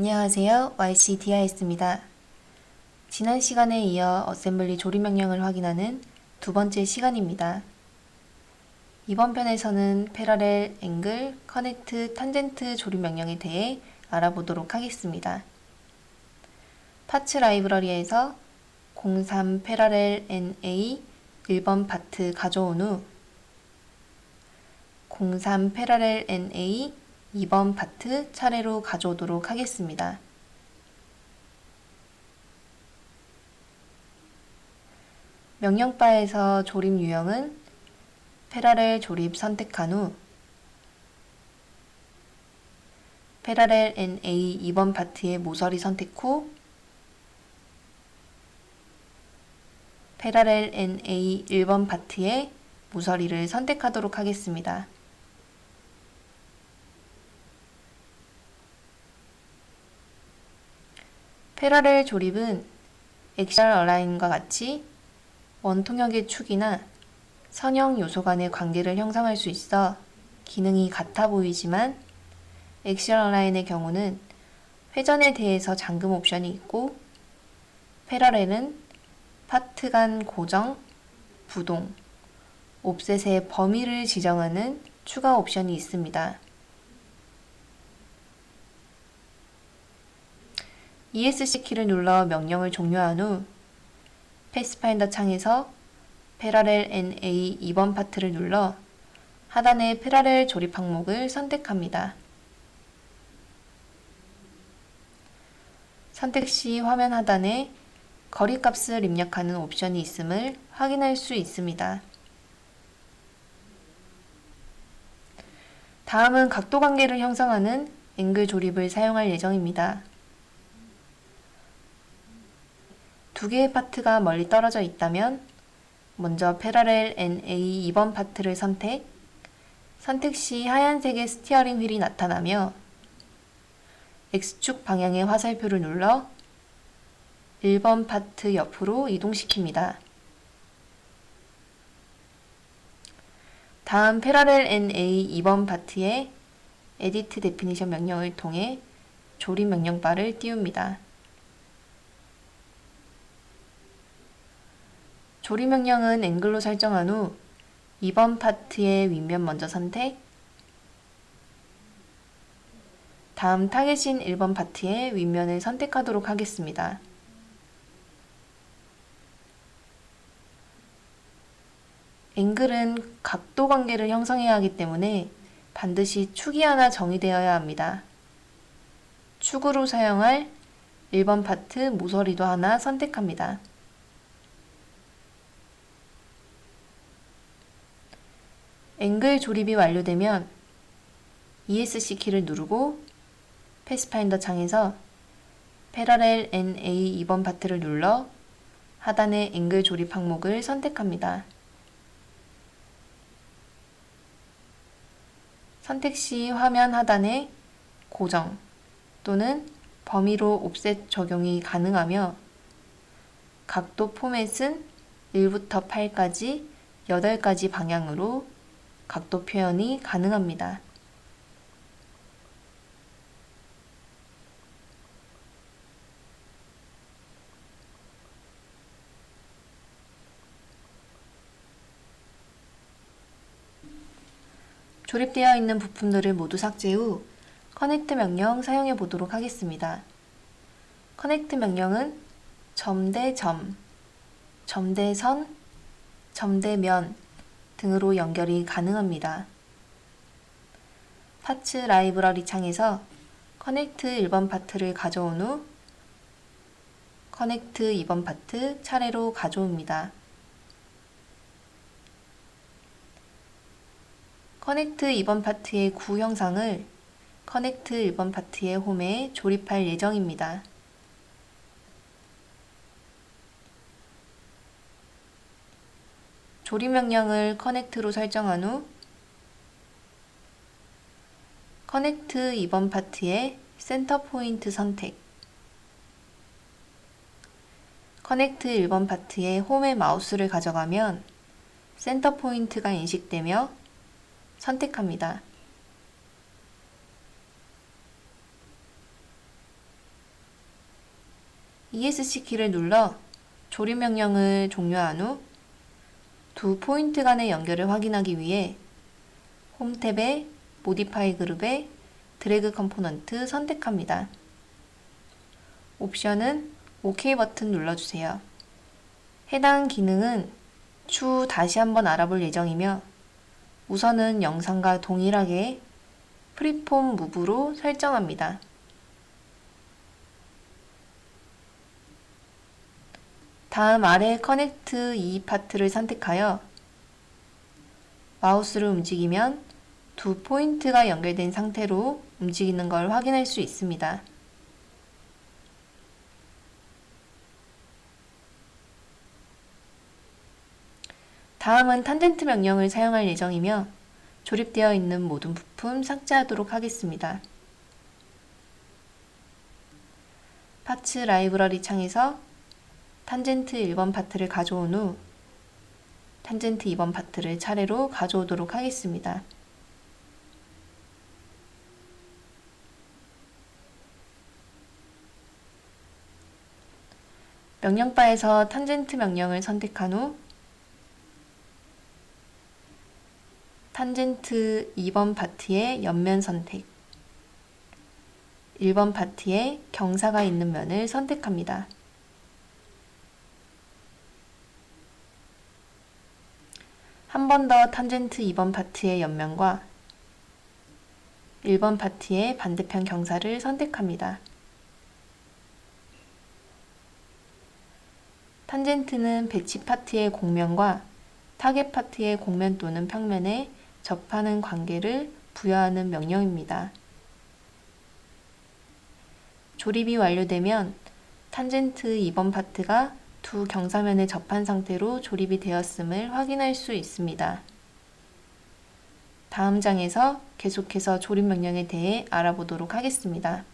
안녕하세요. YCDIS입니다. 지난 시간에 이어 어셈블리 조립 명령을 확인하는 두 번째 시간입니다. 이번 편에서는 패러렐, 앵글, 커넥트, 탄젠트 조립 명령에 대해 알아보도록 하겠습니다. 파츠 라이브러리에서 03 패러렐 NA 1번 파트 가져온 후03 패러렐 NA 2번 파트 차례로 가져오도록 하겠습니다. 명령바에서 조립 유형은 패러렐 조립 선택한 후 패러렐 NA 2번 파트의 모서리 선택 후 패러렐 NA 1번 파트의 모서리를 선택하도록 하겠습니다. 패러렐 조립은 엑셀 어라인과 같이 원통역의 축이나 선형 요소 간의 관계를 형성할 수 있어 기능이 같아 보이지만 엑셀 어라인의 경우는 회전에 대해서 잠금 옵션이 있고 패러렐은 파트 간 고정, 부동, 옵셋의 범위를 지정하는 추가 옵션이 있습니다. ESC 키를 눌러 명령을 종료한 후 패스파인더 창에서 패러렐 NA 2번 파트를 눌러 하단의 패러렐 조립 항목을 선택합니다. 선택 시 화면 하단에 거리 값을 입력하는 옵션이 있음을 확인할 수 있습니다. 다음은 각도 관계를 형성하는 앵글 조립을 사용할 예정입니다. 두 개의 파트가 멀리 떨어져 있다면 먼저 패러렐 NA 2번 파트를 선택, 선택 시 하얀색의 스티어링 휠이 나타나며 X축 방향의 화살표를 눌러 1번 파트 옆으로 이동시킵니다. 다음 패러렐 NA 2번 파트에 에디트 데피니션 명령을 통해 조립 명령바를 띄웁니다. 조립 명령은 앵글로 설정한 후 2번 파트의 윗면 먼저 선택, 다음 타겟인 1번 파트의 윗면을 선택하도록 하겠습니다. 앵글은 각도 관계를 형성해야 하기 때문에 반드시 축이 하나 정의되어야 합니다. 축으로 사용할 1번 파트 모서리도 하나 선택합니다. 앵글 조립이 완료되면 ESC 키를 누르고 패스파인더 창에서 패러렐 NA 2번 파트를 눌러 하단의 앵글 조립 항목을 선택합니다. 선택 시 화면 하단에 고정 또는 범위로 옵셋 적용이 가능하며 각도 포맷은 1부터 8까지 8가지 방향으로 각도 표현이 가능합니다. 조립되어 있는 부품들을 모두 삭제 후 커넥트 명령 사용해 보도록 하겠습니다. 커넥트 명령은 점 대 점, 점 대 선, 점 대 면 등으로 연결이 가능합니다. 파츠 라이브러리 창에서 커넥트 1번 파트를 가져온 후 커넥트 2번 파트 차례로 가져옵니다. 커넥트 2번 파트의 구 형상을 커넥트 1번 파트의 홈에 조립할 예정입니다. 조립 명령을 커넥트로 설정한 후 커넥트 2번 파트의 센터 포인트 선택 커넥트 1번 파트의 홈의 마우스를 가져가면 센터 포인트가 인식되며 선택합니다. ESC 키를 눌러 조립 명령을 종료한 후 두 포인트 간의 연결을 확인하기 위해 홈 탭의 모디파이 그룹의 드래그 컴포넌트 선택합니다. 옵션은 OK 버튼 눌러주세요. 해당 기능은 추후 다시 한번 알아볼 예정이며 우선은 영상과 동일하게 프리폼 무브로 설정합니다. 다음 아래 커넥트 2 파트를 선택하여 마우스를 움직이면 두 포인트가 연결된 상태로 움직이는 걸 확인할 수 있습니다. 다음은 탄젠트 명령을 사용할 예정이며 조립되어 있는 모든 부품 삭제하도록 하겠습니다. 파츠 라이브러리 창에서 탄젠트 1번 파트를 가져온 후 탄젠트 2번 파트를 차례로 가져오도록 하겠습니다. 명령바에서 탄젠트 명령을 선택한 후 탄젠트 2번 파트의 옆면 선택 1번 파트에 경사가 있는 면을 선택합니다. 한 번 더 탄젠트 2번 파트의 옆면과 1번 파트의 반대편 경사를 선택합니다. 탄젠트는 배치 파트의 곡면과 타겟 파트의 곡면 또는 평면에 접하는 관계를 부여하는 명령입니다. 조립이 완료되면 탄젠트 2번 파트가 두 경사면에 접한 상태로 조립이 되었음을 확인할 수 있습니다. 다음 장에서 계속해서 조립 명령에 대해 알아보도록 하겠습니다.